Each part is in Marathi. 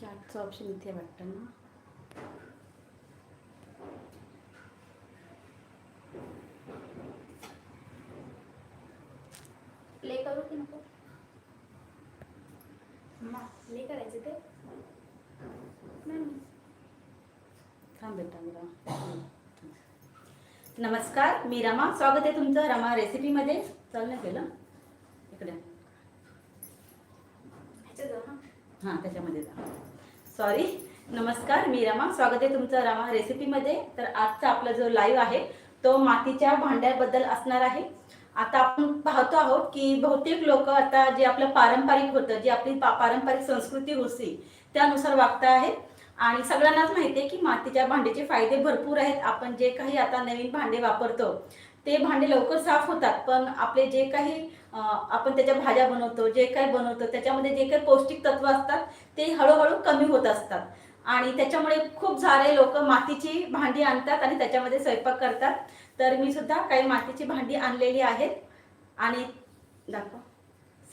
चॅटचं ऑप्शन इथे वाटतं ना प्ले करू की नको? प्ले करायचं ते? थांब बेटा नमस्कार मी रमा. स्वागत आहे तुमचं रमा रेसिपीमध्ये चालणं केलं इकडे ह्याच्यात जाऊ हां हां त्याच्यामध्ये जा सॉरी नमस्कार मी रमा. स्वागत आहे तुमचं रमा रेसिपीमध्ये तर आजचा आपला जो लाईव्ह आहे तो मातीच्या भांड्याबद्दल असणार आहे. आता आपण पाहतो आहोत की बहुतेक लोक आता जे आपलं पारंपरिक होतं जी आपली पा- पारंपरिक संस्कृती होती त्यानुसार वागत आहेत. आणि सगळ्यांनाच माहिती आहे की मातीच्या भांड्याचे फायदे भरपूर आहेत. आपण जे काही आता नवीन भांडे वापरतो ते भांडे लवकर साफ होतात. पण आपले जे काही आपण त्याच्या भाज्या बनवतो जे काही बनवतो त्याच्यामध्ये जे काही पौष्टिक तत्व असतात ते हळूहळू कमी होत असतात. आणि त्याच्यामुळे खूप सारे लोक मातीची भांडी आणतात आणि त्याच्यामध्ये स्वयंपाक करतात. तर मी सुद्धा काही मातीची भांडी आणलेली आहेत. आणि दाखव.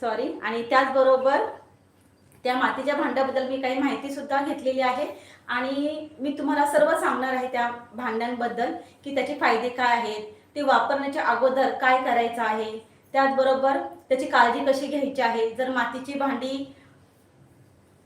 सॉरी आणि त्याचबरोबर त्या मातीच्या भांड्याबद्दल मी काही माहिती सुद्धा घेतलेली आहे. आणि मी तुम्हाला सर्व सांगणार आहे त्या भांड्यांबद्दल की त्याचे फायदे काय आहेत ते वापरण्याच्या अगोदर काय करायचं आहे त्याचबरोबर त्याची काळजी कशी घ्यायची आहे? जर मातीची भांडी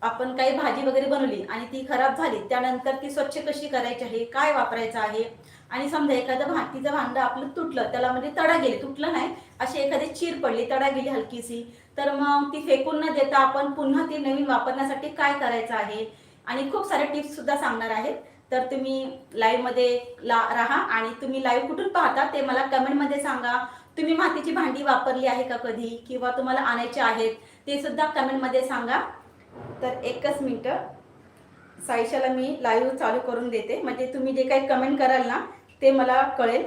आपण काही भाजी वगैरे बनवली आणि ती खराब झाली त्यानंतर ती स्वच्छ कशी करायची आहे? काय वापरायचं आहे? आणि समजा एखादं भातीचं भांडं आपलं तुटलं त्याला म्हणजे तडा गेली तुटलं नाही अशी एखादी चीर पडली तडा गेली हलकीशी तर मग ती फेकून न देता आपण पुन्हा ती नवीन वापरण्यासाठी काय करायचं आहे? आणि खूप सारे टिप्स सुद्धा सांगणार आहेत. तर तुम्ही लाईव्हमध्ये ला राहा आणि तुम्ही लाईव्ह कुठून पाहता ते मला कमेंटमध्ये सांगा. तुम्ही मातीची भांडी वापरली आहे का कधी? किंवा तुम्हाला आणायचे आहेत ते सुद्धा कमेंटमध्ये सांगा. तर एकच मिनटं. साईशाला मी लाईव्ह चालू करून देते. म्हणजे तुम्ही जे काही कमेंट कराल ना ते मला कळेल.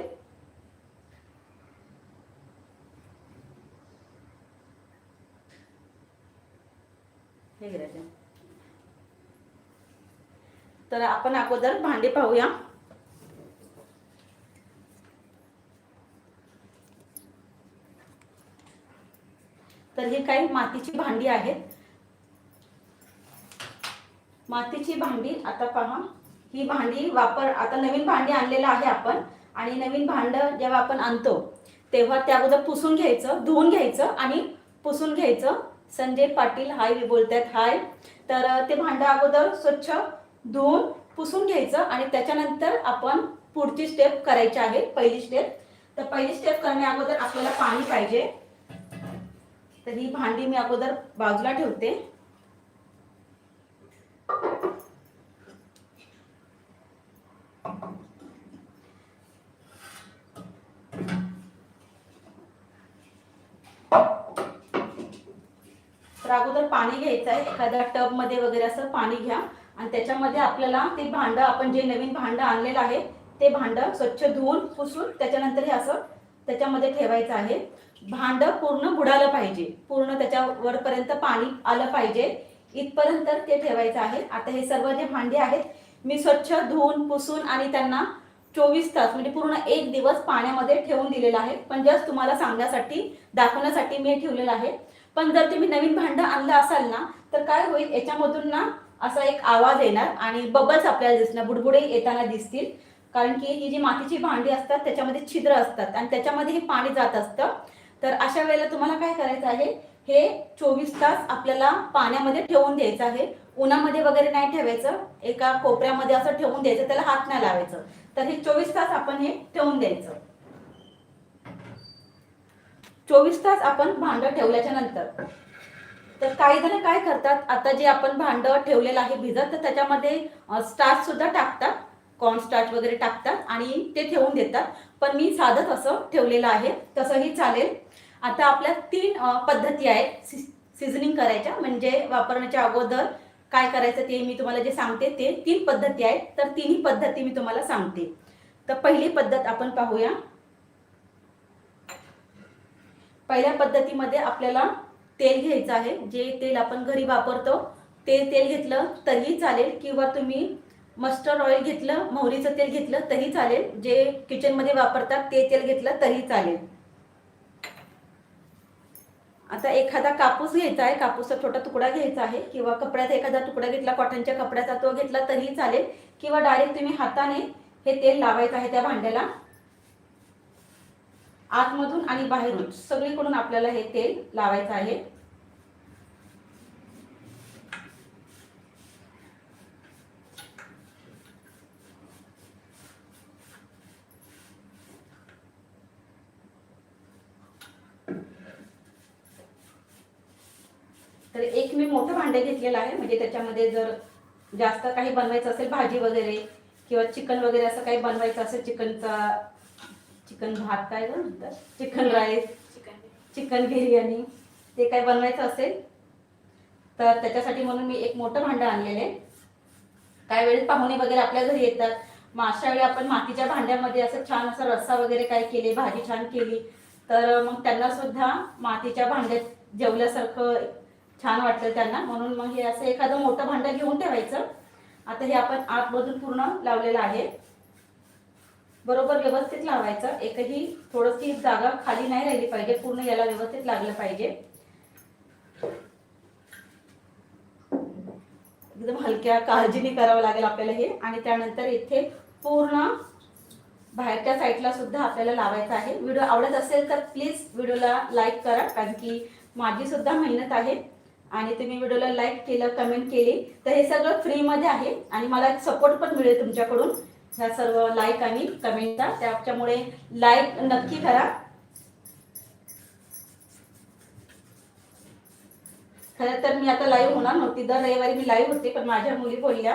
हे तर आपण अगोदर भांडे पाहूया. तर ही काही मातीची भांडी आहेत. मातीची भांडी आता पहा ही भांडी वापर आता नवीन भांडी आणलेलं आहे आपण. आणि नवीन भांड जेव्हा आपण आणतो तेव्हा त्या अगोदर पुसून घ्यायचं धुवून घ्यायचं आणि पुसून घ्यायचं. संजय पाटील हाय बोलतायत हाय. तर ते भांडं अगोदर स्वच्छ धुवून पुसून घ्यायचं आणि त्याच्यानंतर आपण पुढची स्टेप करायची आहे पहिली स्टेप तर पहिली स्टेप करण्या अगोदर आपल्याला पाणी पाहिजे. तर ही भांडी मी अगोदर बाजूला ठेवते. तर अगोदर पाणी घ्यायचं आहे एखाद्या टबमध्ये वगैरे असं पाणी घ्या. आणि त्याच्यामध्ये आपल्याला ते भांड आपण जे नवीन भांड आणलेलं आहे ते भांड स्वच्छ धुवून पुसून त्याच्यानंतर हे असं त्याच्यामध्ये ठेवायचं आहे. भांडं पूर्ण बुडालं पाहिजे. पूर्ण त्याच्यावरपर्यंत पाणी आलं पाहिजे. इथपर्यंत ते ठेवायचं आहे. आता हे सर्व जे भांडे आहेत मी स्वच्छ धुवून पुसून आणि त्यांना चोवीस तास म्हणजे पूर्ण एक दिवस पाण्यामध्ये ठेवून दिलेला आहे. पण जस्ट तुम्हाला सांगण्यासाठी दाखवण्यासाठी मी हे ठेवलेलं आहे. पण जर तुम्ही नवीन भांडं आणलं असाल ना तर काय होईल? याच्यामधून ना असा एक आवाज येणार आणि बबल्स आपल्याला दिसणार बुडबुडे येताना दिसतील. कारण की ही जी मातीची भांडी असतात त्याच्यामध्ये छिद्र असतात आणि त्याच्यामध्ये हे पाणी जात असतं. तर अशा वेळेला तुम्हाला काय करायचं आहे? हे चोवीस तास आपल्याला पाण्यामध्ये ठेवून द्यायचं आहे. उन्हामध्ये वगैरे नाही ठेवायचं. एका कोपऱ्यामध्ये असं ठेवून द्यायचं त्याला हात नाही लावायचं. तर हे चोवीस तास आपण हे ठेवून द्यायचं. चोवीस तास आपण भांड ठेवल्याच्या नंतर. तर काही जण काय करतात आता जे आपण भांड ठेवलेलं आहे भिजत तर त्याच्यामध्ये स्टार्च सुद्धा टाकतात. कॉर्न स्टार्च वगैरे टाकतात आणि ते ठेवून देतात. पण मी साधंच असं ठेवलेलं आहे. तसंही चालेल. आता आपल्या तीन पद्धती आहेत. सिझनिंग करायच्या म्हणजे वापरण्याच्या अगोदर काय करायचं ते मी तुम्हाला जे सांगते ते तीन पद्धती आहेत. तर तिन्ही पद्धती मी तुम्हाला सांगते. तर पहिली पद्धत आपण पाहूया. पहिल्या पद्धतीमध्ये आपल्याला तेल घ्यायचं आहे. जे तेल आपण घरी वापरतो ते तेल घेतलं तरीही चालेल. किंवा तुम्ही मस्टर्ड ऑइल घेतलं मोहरीचं तेल घेतलं तरी चालेल. जे किचनमध्ये वापरतात ते तेल घेतलं तरी चालेल. आता एखादा कापूस घ्यायचा आहे कापूसचा छोटा तुकडा घ्यायचा आहे किंवा कपड्याचा एखादा तुकडा घेतला कॉटनच्या कपड्याचा तो घेतला तरीही चालेल. किंवा डायरेक्ट तुम्ही हाताने हे तेल लावायचं आहे त्या भांड्याला. आतमधून आणि बाहेरून सगळीकडून आपल्याला हे तेल लावायचं आहे. तर एक मी मोठं भांडे घेतलेलं आहे. म्हणजे त्याच्यामध्ये जर जास्त काही बनवायचं असेल भाजी वगैरे किंवा चिकन वगैरे असं काही बनवायचं असेल चिकनचा चिकन भात काय म्हणतात? Chicken rice chicken chicken biryani ते काय बनवायचं असेल तर त्याच्यासाठी म्हणून मी एक मोठं भांडं आणलेलं आहे. काही वेळेस पाहुणे वगैरे आपल्या घरी येतात. मग अशा वेळी आपण मातीच्या भांड्यामध्ये असं छान असं रस्सा वगैरे काय केले भाजी छान केली तर मग त्यांना सुद्धा मातीच्या भांड्यात जेवल्यासारखं छान वाटतं त्यांना. म्हणून मग हे असं एखादं मोठं भांडं घेऊन ठेवायचं. आता हे आपण आतमधून पूर्ण लावलेलं आहे. बरोबर व्यवस्थित लावायचं. एकही थोडीशी जागा खाली नाही राहिली पाहिजे. पूर्ण याला व्यवस्थित लागलं पाहिजे. एकदम हलक्या काळजीने करावं लागेल आपल्याला हे. आणि त्यानंतर इथे पूर्ण बाहेरच्या साईडला सुद्धा आपल्याला लावायचं आहे. व्हिडिओ आवडत असेल तर प्लीज व्हिडिओला लाईक करा. कारण की माझी सुद्धा मेहनत आहे. आणि तुम्ही व्हिडिओला लाईक केलं कमेंट केली तर हे सगळं फ्रीमध्ये आहे आणि मला सपोर्ट पण मिळेल तुमच्याकडून. ह्या सर्व लाईक आणि कमेंटचा त्याच्यामुळे लाईक नक्की करा. खरं तर मी आता लाईव्ह होणार नव्हती. दर रविवारी मी लाईव्ह होते पण माझ्या मुली बोलल्या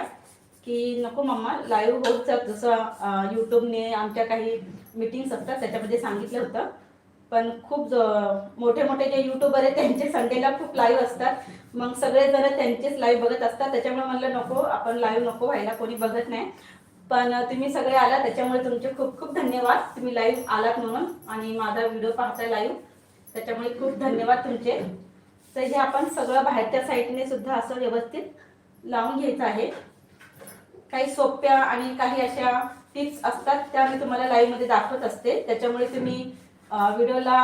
की नको मम्मा लाईव्ह होत जसं अं, यूट्यूबने आमच्या काही मीटिंग्स असतात त्याच्यामध्ये सांगितलं होतं. पण खूप ज- मोठे मोठे जे युट्यूबर आहेत त्यांचे संडेला खूप लाईव्ह असतात. मग सगळेजण त्यांचेच लाईव्ह बघत असतात. त्याच्यामुळे म्हणलं नको आपण लाईव्ह नको व्हायला कोणी बघत नाही. पण तुम्ही सगळे आला त्याच्यामुळे तुमचे खूप खूप धन्यवाद. तुम्ही लाईव्ह आलात म्हणून आणि माझा व्हिडिओ पाहताय लाईव्ह त्याच्यामुळे खूप धन्यवाद तुमचे. तर हे आपण सगळं बाहेरच्या साईडने सुद्धा असं व्यवस्थित लावून घ्यायचं आहे. काही सोप्या आणि काही अशा टिप्स असतात त्या मी तुम्हाला लाईव्हमध्ये दाखवत असते. त्याच्यामुळे तुम्ही व्हिडिओला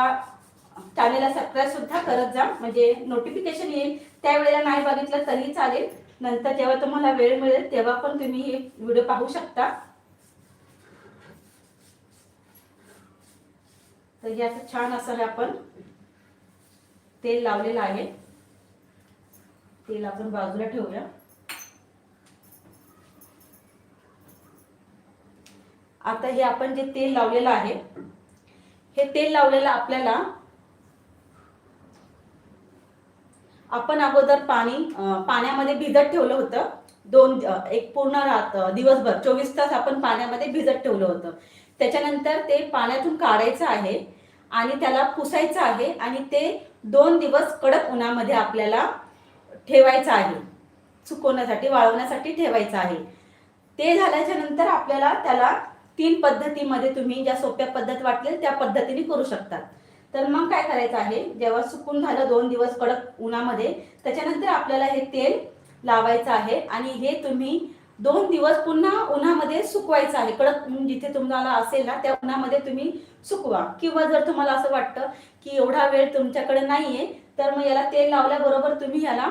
चॅनेलला सबस्क्राईब सुद्धा करत जा. म्हणजे नोटिफिकेशन येईल. त्यावेळेला नाही बघितलं तरी चालेल. नंतर जेव्हा तुम्हाला वेळ मिळेल तेव्हा पण तुम्ही हे व्हिडिओ पाहू शकता. तर हे असं छान असं आपण तेल लावलेलं आहे. तेल आपण बाजूला ठेवूया. आता हे आपण जे तेल लावलेलं आहे हे तेल लावलेलं आपल्याला आपण अगोदर पाणी पाण्यामध्ये भिजत ठेवलं होतं. दोन एक पूर्ण रात दिवसभर चोवीस तास आपण पाण्यामध्ये भिजत ठेवलं होतं. त्याच्यानंतर ते पाण्यातून काढायचं आहे आणि त्याला पुसायचं आहे आणि ते दोन दिवस कडक उन्हामध्ये आपल्याला ठेवायचं आहे. सुकवण्यासाठी वाळवण्यासाठी ठेवायचं आहे. ते झाल्याच्यानंतर आपल्याला त्याला तीन पद्धतीमध्ये तुम्ही ज्या सोप्या पद्धत वाटतील त्या पद्धतीने करू शकतात तर मग काय करायचं आहे? जेव्हा सुकून झालं दोन दिवस कडक उन्हामध्ये त्याच्यानंतर आपल्याला हे तेल लावायचं आहे आणि हे तुम्ही दोन दिवस पुन्हा उन्हामध्ये सुकवायचं आहे. कडक जिथे तुम्हाला असेल ना त्या उन्हामध्ये तुम्ही सुकवा. किंवा जर तुम्हाला असं वाटतं की एवढा वेळ तुमच्याकडे नाहीये तर मग याला तेल लावल्याबरोबर तुम्ही याला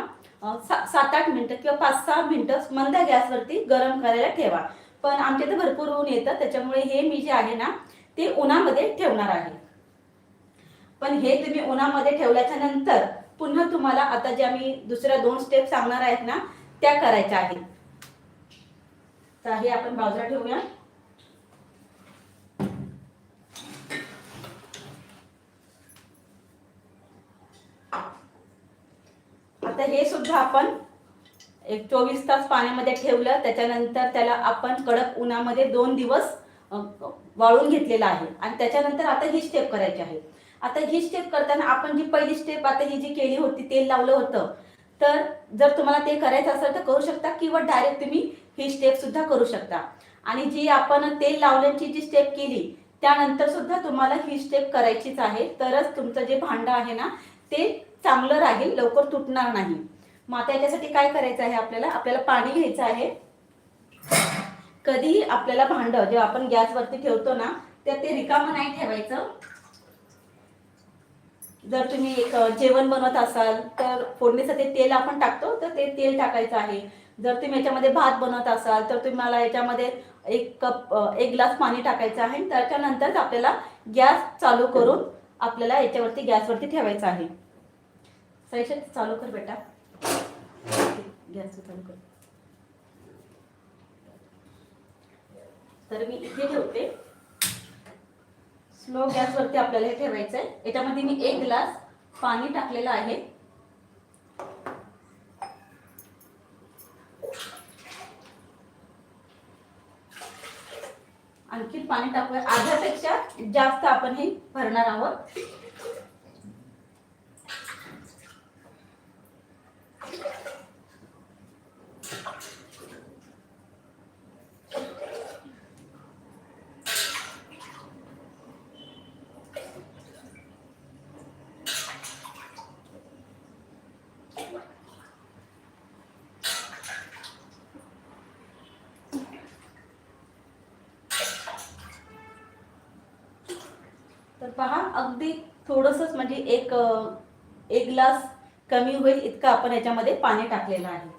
सात आठ मिनिटं किंवा पाच सहा मिनिटं मंद गॅसवरती गरम करायला ठेवा. पण आमच्या इथे भरपूर ऊन येतं त्याच्यामुळे हे मी जे आहे ना ते उन्हामध्ये ठेवणार आहे. पण हे तुम्ही उन्हामध्ये ठेवल्याच्या नंतर पुन्हा तुम्हाला आता ज्या मी दुसऱ्या दोन स्टेप सांगणार आहेत ना त्या करायच्या आहेत. तर हे आपण बाजूला ठेवूया. आता हे सुद्धा आपण एक चोवीस तास पाण्यामध्ये ठेवलं त्याच्यानंतर त्याला आपण कडक उन्हामध्ये दोन दिवस वाळून घेतलेला आहे. आणि त्याच्यानंतर आता ही स्टेप करायची आहे. आता ही स्टेप करताना आपण जी पहिली स्टेप आता ही जी केली होती तेल लावलं होतं तर जर तुम्हाला ते करायचं असेल तर करू शकता किंवा डायरेक्ट तुम्ही ही स्टेप सुद्धा करू शकता. आणि जी आपण तेल लावण्याची जी स्टेप केली त्यानंतर सुद्धा तुम्हाला ही स्टेप करायचीच आहे. तरच तुमचं जे भांडं आहे ना ते चांगलं राहील लवकर तुटणार नाही. मग आता याच्यासाठी काय करायचं आहे आपल्याला? आपल्याला पाणी घ्यायचं आहे. कधी आपल्याला भांड जेव्हा आपण गॅसवरती ठेवतो ना तर ते रिकामं नाही ठेवायचं. जर तुम्ही एक जेवण बनवत असाल तर फोडणीचं ते तेल आपण टाकतो तर ते तेल टाकायचं आहे. जर तुम्ही याच्यामध्ये भात बनवत असाल तर तुम्हाला याच्यामध्ये एक कप एक ग्लास पाणी टाकायचं आहे. त्याच्यानंतरच आपल्याला गॅस चालू करून आपल्याला याच्यावरती गॅसवरती ठेवायचं आहे. सैशत चालू कर बेटा. गॅस चालू कर तर मी इथे ठेवते. स्लो गॅसवरती आपल्याला हे ठेवायचं आहे याच्यामध्ये मी एक ग्लास पाणी टाकलेलं आहे. आणखी पाणी टाकूया. अर्ध्यापेक्षा जास्त आपण हे भरणार आहोत. तर पहा अगदी थोडंसंच म्हणजे एक एक ग्लास कमी होईल इतकं आपण याच्यामध्ये पाणी टाकलेलं आहे.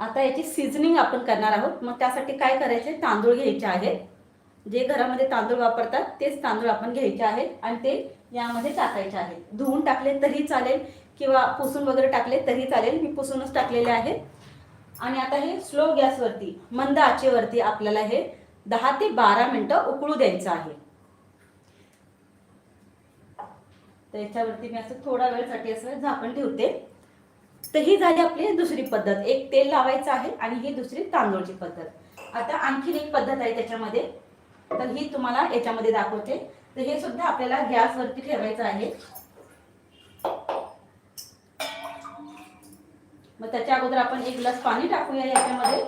आता याची सिझनिंग आपण करणार आहोत. मग त्यासाठी काय करायचे? तांदूळ घ्यायचे आहेत. जे घरामध्ये तांदूळ वापरतात तेच तांदूळ आपण घ्यायचे आहेत आणि ते यामध्ये टाकायचे आहेत. धुवून टाकले तरी चालेल किंवा पुसून वगैरे टाकले तरी चालेल. मी पुसूनच टाकलेले आहेत. आणि आता हे स्लो गॅसवरती मंद आचेवरती आपल्याला हे दहा ते बारा मिनटं उकळू द्यायचं आहे. तर याच्यावरती मी असं थोडा वेळसाठी असं झाकण ठेवते. तर ही झाली आपली दुसरी पद्धत. एक तेल लावायचं आहे आणि ही दुसरी तांदूळची पद्धत. आता आणखीन एक पद्धत आहे त्याच्यामध्ये. तर ही तुम्हाला याच्यामध्ये दाखवते. तर हे सुद्धा आपल्याला गॅसवरती ठेवायचं आहे. मग त्याच्या अगोदर आपण एक ग्लास पाणी टाकूया याच्यामध्ये.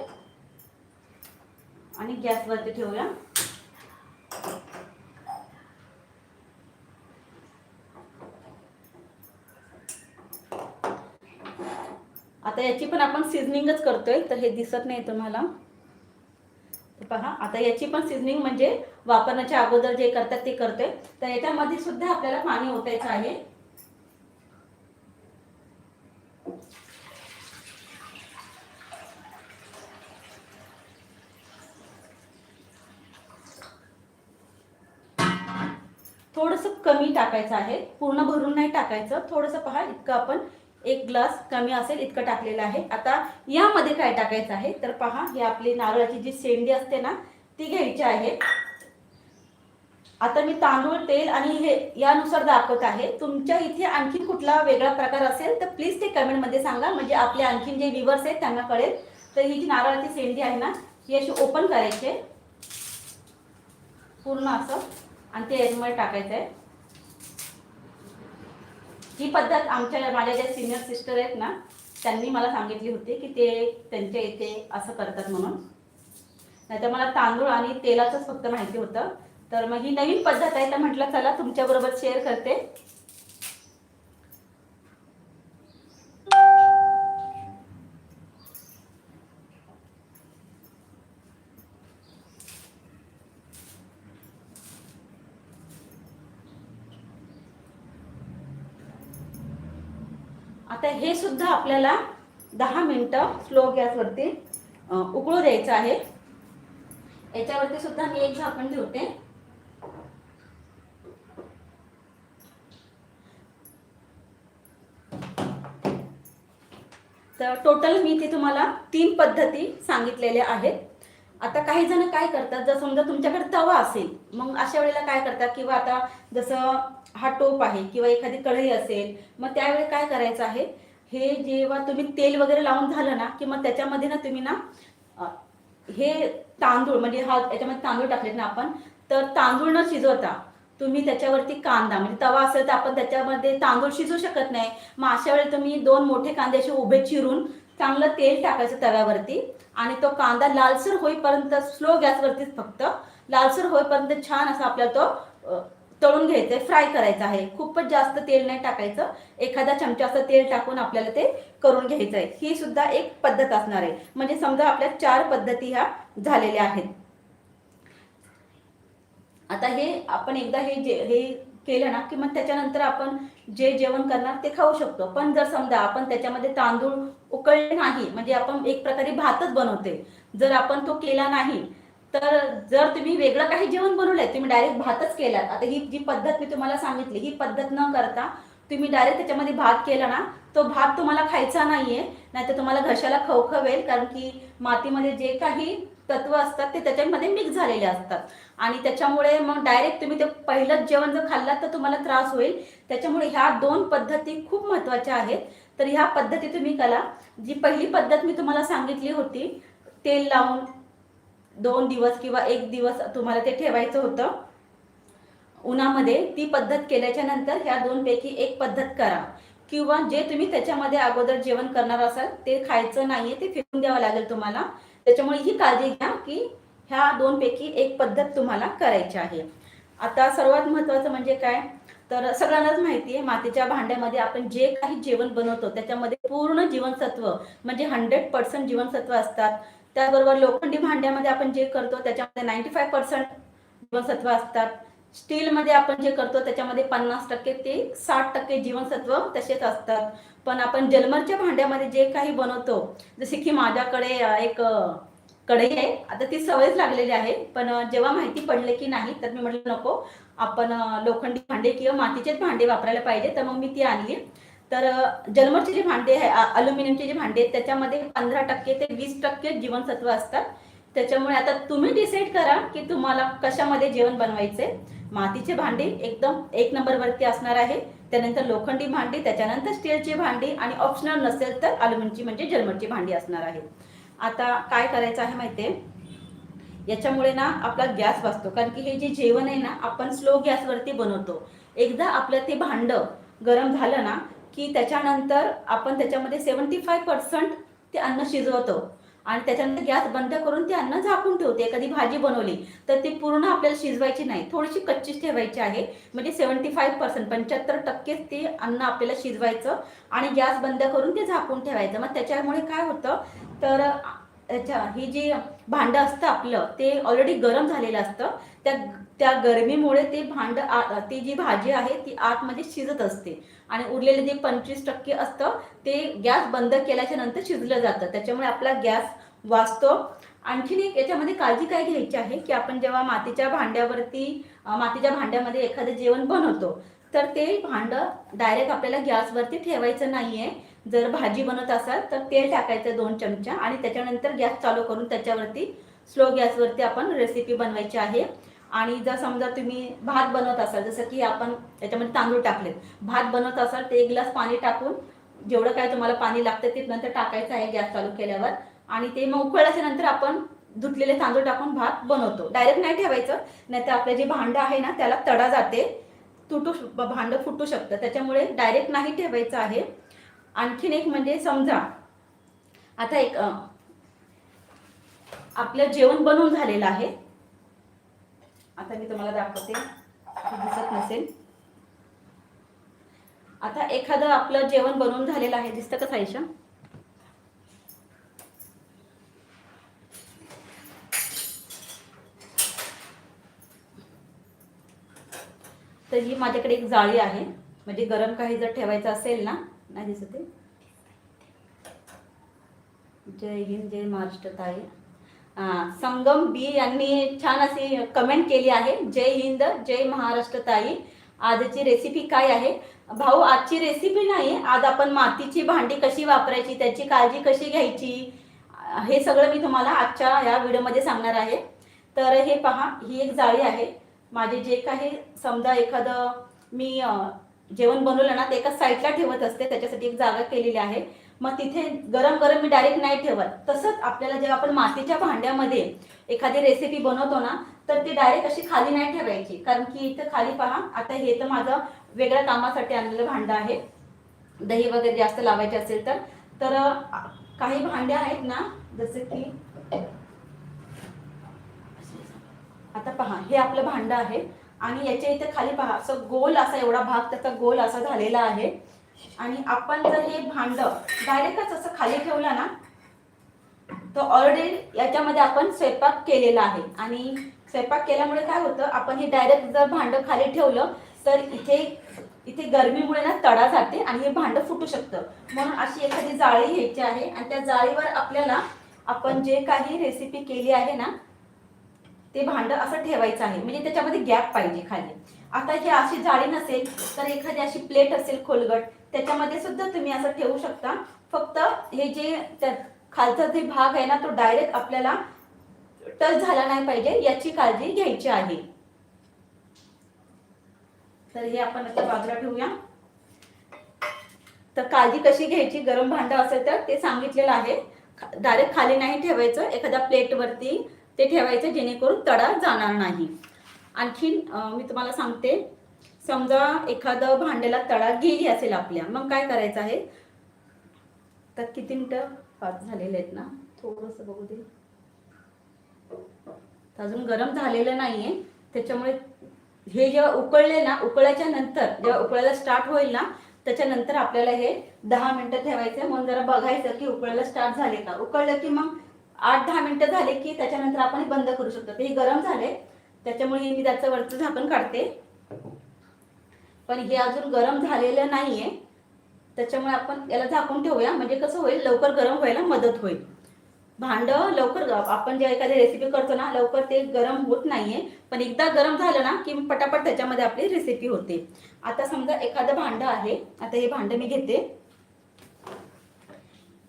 आणि गॅसवरती ठेवूया. आता याची पण आपण सिझनिंगच करतोय तर हे दिसत नाही तुम्हाला. पहा आता याची पण सिझनिंग म्हणजे वापरण्याच्या अगोदर जे करतात ते करतोय. तर याच्यामध्ये सुद्धा आपल्याला पाणी ओतायचं आहे. थोडंसं कमी टाकायचं आहे. पूर्ण भरून नाही टाकायचं. थोडंसं पहा इतकं आपण एक ग्लास कमी असेल इतकं टाकलेलं आहे. आता यामध्ये काय टाकायचं आहे? तर पहा ही आपली नारळाची जी शेंडी असते ना ती घ्यायची आहे. आता मी तांदूळ तेल आणि हे यानुसार दाखवत आहे. तुमच्या इथे आणखी कुठला वेगळा प्रकार असेल तर प्लीज ते कमेंटमध्ये सांगा. म्हणजे आपले आणखीन जे व्हिवर्स आहेत त्यांना कळेल. तर ही जी नारळाची शेंडी आहे ना ही अशी ओपन करायची आहे. पूर्ण असं. आणि ते याच्यामध्ये टाकायचं आहे. ही पद्धत आमच्या माझ्या ज्या सिनियर सिस्टर आहेत ना त्यांनी मला सांगितली होती की ते त्यांच्या इथे असं करतात म्हणून. नाहीतर मला तांदूळ आणि तेलाचंच फक्त माहिती होतं. तर मग ही नवीन पद्धत आहे तर म्हटलं चला तुमच्याबरोबर शेअर करते आता हे सुद्धा आपल्याला दहा मिनटं स्लो गॅसवरती उकळू द्यायचं आहे. याच्यावरती सुद्धा मी एक झाकण ठेवते. तर टोटल मी ते तुम्हाला तीन पद्धती सांगितलेल्या आहेत. आता काही जण काय करतात जर समजा तुमच्याकडे तवा असेल मग अशा वेळेला काय करतात किंवा आता जसं हा टोप आहे किंवा एखादी कढई असेल मग त्यावेळी काय करायचं आहे? हे जेव्हा तुम्ही तेल वगैरे लावून झालं ना की मग त्याच्यामध्ये ना तुम्ही ना हे तांदूळ म्हणजे हा याच्यामध्ये तांदूळ टाकलेत ना आपण तर तांदूळ न शिजवता तुम्ही त्याच्यावरती कांदा म्हणजे तवा असेल तर आपण त्याच्यामध्ये तांदूळ शिजवू शकत नाही. मग अशा वेळी तुम्ही दोन मोठे कांदे असे उभे चिरून चांगलं तेल टाकायचं तव्यावरती आणि तो कांदा लालसर होईपर्यंत स्लो गॅसवरतीच फक्त लालसर होईपर्यंत छान असा आपल्याला तो तळून घ्यायचं आहे फ्राय करायचं आहे. खूपच जास्त तेल नाही टाकायचं. एखादा चमचा असं तेल टाकून आपल्याला ते करून घ्यायचं आहे. ही सुद्धा एक पद्धत असणार आहे. म्हणजे समजा आपल्या चार पद्धती ह्या झालेल्या आहेत. आता हे आपण एकदा हे जे हे केलं ना की मग त्याच्यानंतर आपण जे जेवण करणार ते खाऊ शकतो. पण जर समजा आपण त्याच्यामध्ये तांदूळ उकळले नाही म्हणजे आपण एक प्रकारे भातच बनवते जर आपण तो केला नाही तर जर तुम्ही वेगळं काही जेवण बनवलंय तुम्ही डायरेक्ट भातच केलात. आता ही जी पद्धत मी तुम्हाला सांगितली ही पद्धत न करता तुम्ही डायरेक्ट त्याच्यामध्ये भात केला ना तो भात तुम्हाला खायचा नाहीये नाहीतर तुम्हाला घशाला खवखवेल कारण की मातीमध्ये जे काही तत्व असतात ते त्याच्यामध्ये मिक्स झालेले असतात. आणि त्याच्यामुळे मग डायरेक्ट तुम्ही ते पहिलंच जेवण जर खाल्लात तर तुम्हाला त्रास होईल. त्याच्यामुळे ह्या दोन पद्धती खूप महत्त्वाच्या आहेत. तर ह्या पद्धती तुम्ही करा. जी पहिली पद्धत मी तुम्हाला सांगितली होती तेल लावून दोन दिवस किंवा एक दिवस तुम्हाला ते ठेवायचं होतं. उन्हामध्ये ती पद्धत केल्याच्यानंतर ह्या दोनपैकी एक पद्धत करा. किंवा जे तुम्ही त्याच्यामध्ये अगोदर जेवण करणार असाल ते खायचं नाहीये ते फेकून द्यावं लागेल तुम्हाला. त्याच्यामुळे ही काळजी घ्या की ह्या दोनपैकी एक पद्धत तुम्हाला करायची आहे. आता सर्वात महत्त्वाचं म्हणजे काय? तर सगळ्यांनाच माहिती आहे मातीच्या भांड्यामध्ये आपण जे काही जेवण बनवतो त्याच्यामध्ये पूर्ण जीवनसत्व म्हणजे हंड्रेड पर्सेंट जीवनसत्व असतात. त्याचबरोबर लोखंडी भांड्यामध्ये आपण जे करतो त्याच्यामध्ये नाईन्टी फाय पर्सेंट जीवनसत्व असतात. स्टीलमध्ये आपण जे करतो त्याच्यामध्ये पन्नास टक्के ते साठ टक्के जीवनसत्व तसेच असतात. पण आपण जलमरच्या भांड्यामध्ये जे काही बनवतो जसे की माझ्याकडे एक कढई आहे. आता ती सवयच लागलेली आहे पण जेव्हा माहिती पडले की नाही तर मी म्हटलं नको आपण लोखंडी भांडे किंवा मातीचेच भांडे वापरायला पाहिजे. तर मग मी ती आणली. तर अ, जलमरचे जे भांडे आहे अल्युमिनियमचे जे भांडे आहेत त्याच्यामध्ये पंधरा टक्के ते वीस टक्के जीवनसत्व असतात. त्याच्यामुळे आता तुम्ही डिसाईड करा की तुम्हाला कशामध्ये जेवण बनवायचे मातीचे भांडे एकदम एक नंबरवरती असणार आहे. त्यानंतर लोखंडी भांडी त्याच्यानंतर स्टीलची भांडी आणि ऑप्शनल नसेल तर अल्युमिनियमची म्हणजे जर्मनची भांडी असणार आहे आता काय करायचं आहे माहितीये याच्यामुळे ना आपला गॅस वाचतो कारण की हे जे जेवण आहे ना आपण स्लो गॅसवरती बनवतो. एकदा आपलं ते भांड गरम झालं ना की त्याच्यानंतर आपण त्याच्यामध्ये सेवन्टी फाय पर्सेंट ते अन्न शिजवतो. आणि त्याच्यानंतर गॅस बंद करून ते अन्न झाकून ठेवते. एखादी भाजी बनवली तर ती पूर्ण आपल्याला शिजवायची नाही. थोडीशी कच्चीच ठेवायची आहे. म्हणजे सेवन्टी फाय पर्सेंट पंच्याहत्तर टक्केच ते अन्न आपल्याला शिजवायचं आणि गॅस बंद करून ते झाकून ठेवायचं. मग त्याच्यामुळे काय होतं? तर त्याच्या ही जी भांडं असतं आपलं ते ऑलरेडी गरम झालेलं असतं. त्या त्या गरमीमुळे ते भांडं आ- ती जी भाजी आहे ती आतमध्ये शिजत असते. आणि उरलेले जे पंचवीस टक्के असतं ते गॅस बंद केल्याच्यानंतर शिजलं जातं. त्याच्यामुळे आपला गॅस वाचतो. आणखीन एक याच्यामध्ये काळजी काय घ्यायची आहे की आपण जेव्हा मातीच्या भांड्यावरती मातीच्या भांड्यामध्ये एखादं जेवण बनवतो तर ते भांडं डायरेक्ट आपल्याला गॅसवरती ठेवायचं नाही आहे जर भाजी बनवत असाल तर तेल टाकायचं दोन चमचा आणि त्याच्यानंतर गॅस चालू करून त्याच्यावरती स्लो गॅसवरती आपण रेसिपी बनवायची आहे. आणि जर समजा तुम्ही भात बनवत असाल जसं की आपण त्याच्यामध्ये तांदूळ टाकलेत. भात बनवत असाल तर एक ग्लास पाणी टाकून जेवढं काय तुम्हाला पाणी लागतं ते नंतर टाकायचं आहे गॅस चालू केल्यावर. आणि ते मग उकळल्याच्या नंतर आपण धुतलेले तांदूळ टाकून भात बनवतो. डायरेक्ट नाही ठेवायचं नाहीतर आपलं जे भांडं आहे ना त्याला तडा जाते. तुटू भांडं फुटू शकतं. त्याच्यामुळे डायरेक्ट नाही ठेवायचं आहे. आणखीन एक म्हणजे समजा. आता एक आपलं जेवण बनवून झालेलं आहे. आता मी तुम्हाला दाखवते. दिसत नसेल. आता एखादं आपलं जेवण बनवून झालेलं आहे. दिसतं का साईशा? तर ही माझ्याकडे एक जाळी आहे. म्हणजे गरम काही जर ठेवायचं असेल ना नाही दिसत आहे. जय हिंद जय महाराष्ट्र ताई. हा, संगम बी यांनी छान अशी कमेंट केली आहे. जय हिंद जय महाराष्ट्र ताई. आजची रेसिपी काय आहे? भाऊ आजची रेसिपी नाही. आज आपण मातीची भांडी कशी वापरायची त्याची काळजी कशी घ्यायची हे सगळं मी तुम्हाला आजच्या या व्हिडिओमध्ये सांगणार आहे. तर हे पहा ही एक जाळी आहे. माझे जे काही समजा एखादं मी जेवण बनवलं ना ते एका साईडला ठेवत असते. त्याच्यासाठी एक जागा केलेली आहे. मग तिथे गरम गरम मी डायरेक्ट नाही ठेवत. तसंच आपल्याला जेव्हा आपण मातीच्या भांड्यामध्ये एखादी रेसिपी बनवतो ना तर ती डायरेक्ट अशी खाली नाही ठेवायची. कारण की इथं खाली पहा आता हे तर माझं वेगळ्या कामासाठी आणलेलं भांडं आहे. दही वगैरे जास्त लावायचे असेल तर. तर काही भांडे आहेत ना जसं की आता पहा हे आपलं भांडं आहे. आणि याच्या इथे खाली पहा असं गोल असा एवढा भाग त्याचा गोल असा झालेला आहे. आणि आपण जर हे भांड डायरेक्टच असं खाली ठेवलं ना तर ऑलरेडी याच्यामध्ये आपण स्वयंपाक केलेला आहे. आणि स्वयंपाक केल्यामुळे काय होतं आपण हे डायरेक्ट जर भांड खाली ठेवलं तर इथे इथे गरमीमुळे ना तडा जाते आणि हे भांडं फुटू शकतं. म्हणून अशी एखादी जाळी घ्यायची आहे आणि त्या जाळीवर आपल्याला आपण जे काही रेसिपी केली आहे ना ते भांड असं ठेवायचं आहे. म्हणजे त्याच्यामध्ये गॅप पाहिजे खाली. आता ही अशी जाळी नसेल तर एखादी अशी प्लेट असेल खोलगट त्याच्यामध्ये सुद्धा तुम्ही असं ठेवू शकता. फक्त हे जे खालचा जे भाग आहे ना तो डायरेक्ट आपल्याला टच झाला नाही पाहिजे याची काळजी घ्यायची आहे. तर हे आपण आता बाजूला ठेवूया. तर काळजी कशी घ्यायची गरम भांड असेल तर ते सांगितलेलं आहे. डायरेक्ट खाली नाही ठेवायचं. एखाद्या प्लेटवरती ते ठेवायचं जेणेकरून तडा जाणार नाही. आणखीन मी तुम्हाला सांगते समजा एखादं भांड्याला तडा गेली असेल आपल्या मग काय करायचं आहे? तर किती मिनटं पाच झालेले आहेत ना? थोडंसं बघू दे. अजून गरम झालेलं नाहीये. त्याच्यामुळे हे जेव्हा उकळले ना उकळल्याच्या नंतर जेव्हा उकळायला स्टार्ट होईल ना त्याच्यानंतर आपल्याला हे दहा मिनिटं ठेवायचं म्हणून जरा बघायचं की उकळायला स्टार्ट झाले का? उकळलं की मग आठ दहा मिनटं झाले की त्याच्यानंतर आपण हे बंद करू शकतो. तर हे गरम झाले त्याच्यामुळे मी त्याचं वरचं झाकण काढते. पण हे अजून गरम झालेलं नाहीये. त्याच्यामुळे आपण याला झाकून ठेवूया. म्हणजे कसं होईल लवकर गरम व्हायला मदत होईल. भांडं लवकर आपण जेव्हा एखादी रेसिपी करतो ना लवकर ते गरम होत नाहीये. पण एकदा गरम झालं ना की पटापट त्याच्यामध्ये आपली रेसिपी होते. आता समजा एखादं भांडं आहे. आता हे भांडं मी घेते.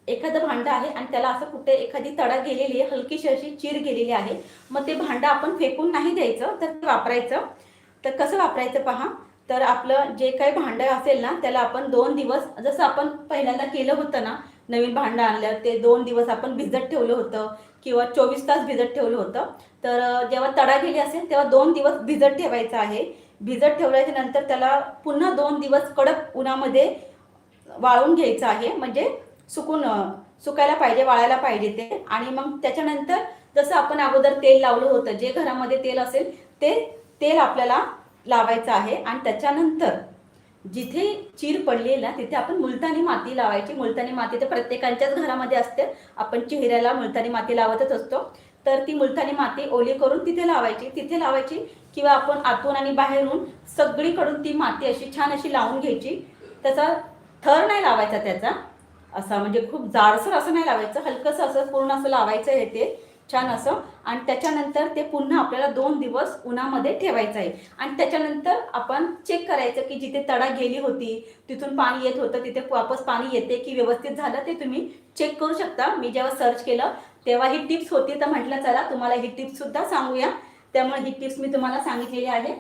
एखादं भांडं आहे आणि त्याला असं कुठे एखादी तडा गेलेली आहे हलकीशी अशी चीर गेलेली आहे मग ते भांडं आपण फेकून नाही द्यायचं तर ते वापरायचं. तर कसं वापरायचं पहा? तर आपलं जे काही भांडं असेल ना त्याला आपण दोन दिवस जसं आपण पहिल्यांदा केलं होतं ना नवीन भांडं आणलं ते दोन दिवस आपण भिजत ठेवलं होतं किंवा चोवीस तास भिजत ठेवलं होतं. तर जेव्हा तडा गेली असेल तेव्हा दोन दिवस भिजत ठेवायचं आहे. भिजत ठेवल्याच्या नंतर त्याला पुन्हा दोन दिवस कडक उन्हामध्ये वाळून घ्यायचं आहे. म्हणजे सुकून सुकायला पाहिजे वाळायला पाहिजे ते. आणि मग त्याच्यानंतर जसं आपण अगोदर तेल लावलं होतं जे घरामध्ये तेल असेल ते तेल आपल्याला लावायचं आहे. आणि त्याच्यानंतर जिथे चीर पडली ना तिथे आपण मुलतानी माती लावायची. मुलतानी माती तर प्रत्येकाच्याच घरामध्ये असते. आपण चेहऱ्याला मुलतानी माती लावतच असतो. तर ती मुलतानी माती ओली करून तिथे लावायची. तिथे लावायची किंवा आपण आतून आणि बाहेरून सगळीकडून ती माती अशी छान अशी लावून घ्यायची. त्याचा थर नाही लावायचा त्याचा. असा म्हणजे खूप जाडसर असं नाही लावायचं हलकंसं असं पूर्ण असं लावायचं आहे ते छान असं. आणि त्याच्यानंतर ते पुन्हा आपल्याला दोन दिवस उन्हामध्ये ठेवायचं आहे. आणि त्याच्यानंतर आपण चेक करायचं की जिथे तडा गेली होती तिथून पाणी येत होतं तिथे वापस पाणी येते की व्यवस्थित झालं ते तुम्ही चेक करू शकता. मी जेव्हा सर्च केलं तेव्हा ही टिप्स होती तर म्हटलं चला तुम्हाला ही टिप्ससुद्धा सांगूया. त्यामुळे ही टिप्स मी तुम्हाला सांगितलेली आहे.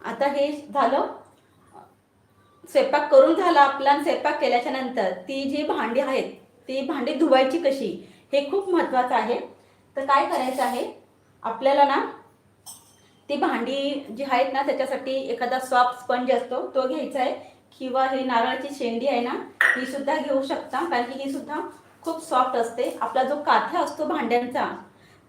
आता हे झालं. स्वयंपाक करून झाला आपला स्वयंपाक केल्याच्यानंतर ती जी भांडी आहेत ती भांडी धुवायची कशी हे खूप महत्त्वाचं आहे. तर काय करायचं आहे आपल्याला ना ती भांडी जी आहेत ना त्याच्यासाठी एखादा सॉफ्ट स्पंज असतो तो घ्यायचा आहे. किंवा ही नारळाची शेंडी आहे ना ही सुद्धा घेऊ शकता कारण की ही सुद्धा खूप सॉफ्ट असते. आपला जो काथा असतो भांड्यांचा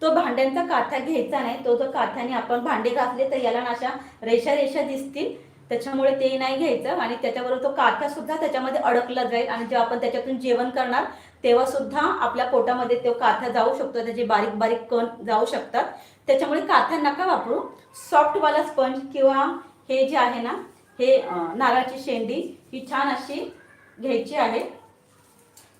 तो भांड्यांचा काथा घ्यायचा नाही. तो जो काथ्याने आपण भांडे घातले तर याला ना अशा रेषा रेषा दिसतील. त्याच्यामुळे ते नाही घ्यायचं आणि त्याच्याबरोबर तो काथा सुद्धा त्याच्यामध्ये अडकला जाईल आणि जेव्हा आपण त्याच्यातून जेवण करणार तेव्हा सुद्धा आपल्या पोटामध्ये तो काथा जाऊ शकतो त्याचे बारीक बारीक कण जाऊ शकतात. त्याच्यामुळे काथा नका वापरू. सॉफ्टवाला स्पंज किंवा हे जे आहे ना हे नारळाची शेंडी ही छान अशी घ्यायची आहे.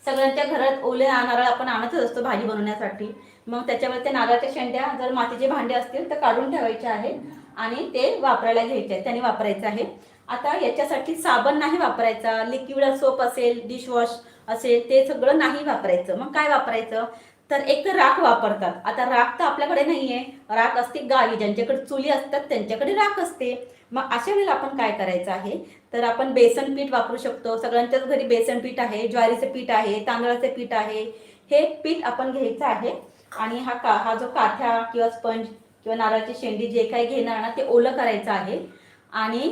सगळ्यांच्या घरात ओले नारळ आपण आणतच असतो भाजी बनवण्यासाठी. मग त्याच्यामध्ये त्या नारळाच्या शेंड्या जर मातीचे भांडे असतील तर काढून ठेवायचे आहे आणि ते वापरायला घ्यायचे. आहे त्याने वापरायचं आहे. आता याच्यासाठी साबण नाही वापरायचा. लिक्विड सोप असेल डिशवॉश असेल ते सगळं नाही वापरायचं. मग काय वापरायचं? तर एक तर राख वापरतात. आता राख तर आपल्याकडे नाही आहे राख असते गावी ज्यांच्याकडे चुली असतात त्यांच्याकडे राख असते. मग अशा वेळेला आपण काय करायचं आहे? तर आपण बेसन पीठ वापरू शकतो. सगळ्यांच्याच घरी बेसन पीठ आहे ज्वारीचं पीठ आहे तांदळाचे पीठ आहे. हे पीठ आपण घ्यायचं आहे. आणि हा का हा जो काथ्या किंवा स्पंज किंवा नारळाची शेंडी जे काही घेणार ना ते ओलं करायचं आहे. आणि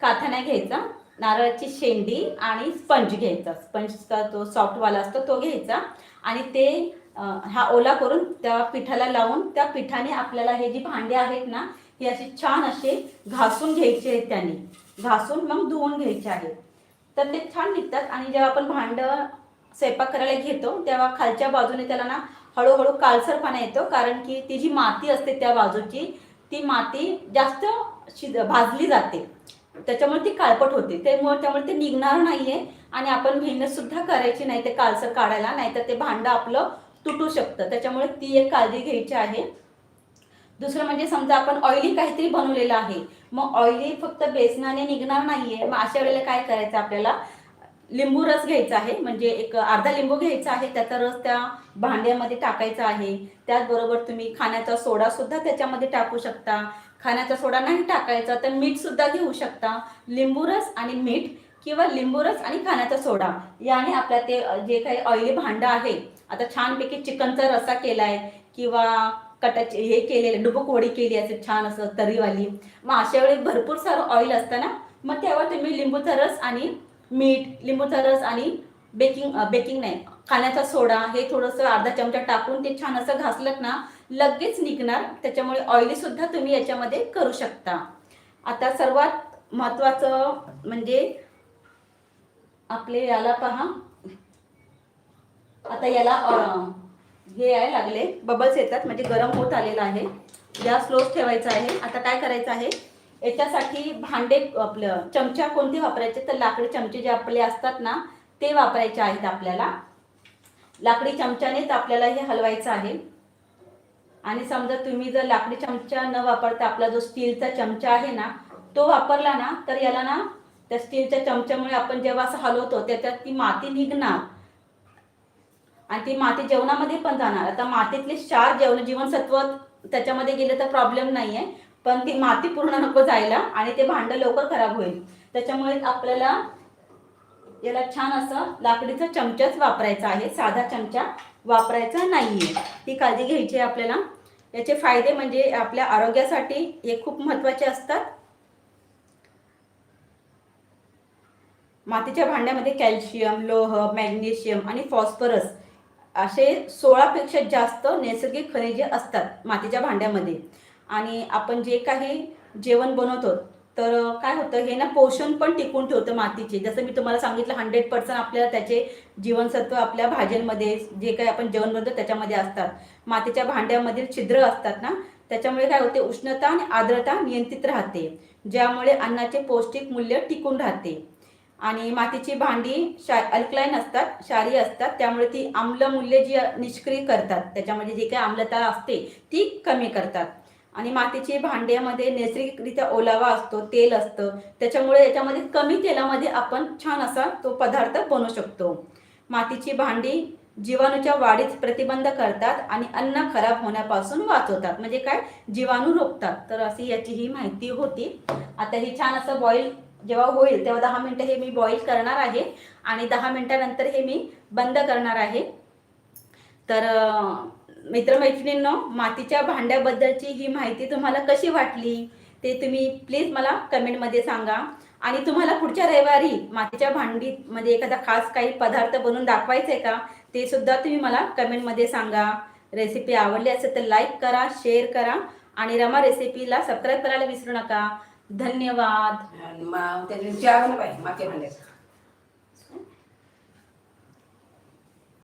काथा नाही घ्यायचा नारळाची शेंडी आणि स्पंज घ्यायचा. स्पंजचा तो सॉफ्टवाला असतो तो घ्यायचा. आणि ते हा ओला करून त्या पिठाला लावून त्या पिठाने आपल्याला हे जी भांडी आहेत ना ही अशी छान असे घासून घ्यायचे आहेत त्यांनी. घासून मग धुवून घ्यायचे आहेत तर ते छान निघतात. आणि जेव्हा आपण भांडं स्वयंपाक करायला घेतो तेव्हा खालच्या बाजूने त्याला ना हळूहळू काळसरपणा येतो कारण की ती जी माती असते त्या बाजूची ती माती जास्त शिज भाजली जाते. त्याच्यामुळे ती काळपट होते. त्यामुळे त्यामुळे ते निघणार नाहीये आणि आपण मेहनत सुद्धा करायची नाही ते काळसर काढायला नाहीतर ते भांडं आपलं तुटू शकतं. त्याच्यामुळे ती एक काळजी घ्यायची आहे. दुसरं म्हणजे समजा आपण ऑइली काहीतरी बनवलेलं आहे. मग ऑइली फक्त बेसनाने निघणार नाहीये. मग अशा वेळेला काय करायचं आपल्याला? लिंबू रस घ्यायचा आहे. म्हणजे एक अर्धा लिंबू घ्यायचा आहे. त्याचा रस त्या भांड्यामध्ये टाकायचा आहे. त्याचबरोबर तुम्ही खाण्याचा सोडा सुद्धा त्याच्यामध्ये टाकू शकता. खाण्याचा सोडा नाही टाकायचा तर मीठ सुद्धा घेऊ शकता. लिंबू रस आणि मीठ किंवा लिंबू रस आणि खाण्याचा सोडा याने आपल्या ते जे काही ऑइली भांडं आहे आता छानपैकी चिकनचा रसा केलाय किंवा कटाची हे केलेलं डुबुक वडी केली असेल छान असं तरीवाली. मग अशा वेळी भरपूर सारं ऑइल असतं ना? मग तेव्हा तुम्ही लिंबूचा रस आणि मीठ लिंबूचा रस आणि बेकिंग बेकिंग नाही खाण्याचा सोडा हे थोडंसं अर्धा चमचा टाकून ते छान असं घासलं ना लगेच निघणार. त्याच्यामुळे ऑइली सुद्धा तुम्ही याच्यामध्ये करू शकता. आता सर्वात महत्त्वाचं म्हणजे आपले याला पहा. आता याला हे आहे लागले बबल्स येतात म्हणजे गरम होत आलेलं आहे. गॅस स्लोच ठेवायचा आहे. आता काय करायचं आहे? याच्यासाठी भांडे आपलं चमचा कोणते वापरायचे तर लाकडी चमचे जे आपले असतात ना ते वापरायचे आहेत आपल्याला. लाकडी चमच्यानेच आपल्याला हे हलवायचं आहे. आणि समजा तुम्ही जर लाकडी चमचा न वापरता आपला जो स्टीलचा चमचा आहे ना तो वापरला ना तर याला ना त्या स्टीलच्या चमच्यामुळे आपण जेव्हा असं हलवतो त्याच्यात ती माती निघणार. आणि ती माती जेवणामध्ये पण जाणार. आता मातीतले क्षार जेवण जीवनसत्व त्याच्यामध्ये गेले तर प्रॉब्लेम नाही आहे पण ती माती पूर्ण नको जायला आणि ते भांडं लवकर खराब होईल. त्याच्यामुळे आपल्याला याला छान असं लाकडीचा चमचाच वापरायचा आहे. साधा चमचा वापरायचा नाही आहे ही काळजी घ्यायची आहे आपल्याला. याचे फायदे म्हणजे आपल्या आरोग्यासाठी हे खूप महत्त्वाचे असतात. मातीच्या भांड्यामध्ये कॅल्शियम लोह मॅग्नेशियम आणि फॉस्फरस असे सोळापेक्षा जास्त नैसर्गिक खनिजे असतात मातीच्या भांड्यामध्ये. आणि आपण जे काही जेवण बनवतो तर काय होतं हे ना पोषण पण टिकून ठेवतं मातीचे. जसं मी तुम्हाला सांगितलं हंड्रेड पर्सेंट आपल्याला त्याचे जीवनसत्व आपल्या भाज्यांमध्ये जे काही आपण जेवण बनवतो त्याच्यामध्ये असतात. मातीच्या भांड्यामधील छिद्र असतात ना त्याच्यामुळे काय होते उष्णता आणि आर्द्रता नियंत्रित राहते ज्यामुळे अन्नाचे पौष्टिक मूल्य टिकून राहते. आणि मातीची भांडी शा अल्कलाईन असतात क्षारीय असतात त्यामुळे ती आम्लमूल्य जी निष्क्रिय करतात त्याच्यामध्ये जी काही आम्लता असते ती कमी करतात. आणि मातीची भांड्यामध्ये नैसर्गिकरित्या ओलावा असतो तेल असतं. त्याच्यामुळे याच्यामध्ये कमी तेलामध्ये आपण छान असा तो पदार्थ बनवू शकतो. मातीची भांडी जीवाणूच्या वाढीस प्रतिबंध करतात आणि अन्न खराब होण्यापासून वाचवतात. म्हणजे काय? जीवाणू रोखतात. तर अशी याची ही माहिती होती. आता ही छान असं बॉईल जेव्हा होईल तेव्हा दहा मिनटं हे मी बॉईल करणार आहे. आणि दहा मिनटानंतर हे मी बंद करणार आहे. तर मित्रमैत्रिणींनो मातीच्या भांड्याबद्दलची ही माहिती तुम्हाला कशी वाटली ते तुम्ही प्लीज मला कमेंटमध्ये सांगा. आणि तुम्हाला पुढच्या रविवारी मातीच्या भांडीमध्ये म्हणजे एखादा खास काही पदार्थ बनवून दाखवायचा आहे का ते सुद्धा तुम्ही मला कमेंटमध्ये सांगा. रेसिपी आवडली असेल तर लाईक करा शेअर करा आणि रमा रेसिपीला सबस्क्राईब करायला विसरू नका. धन्यवाद. आणि भांड्यात.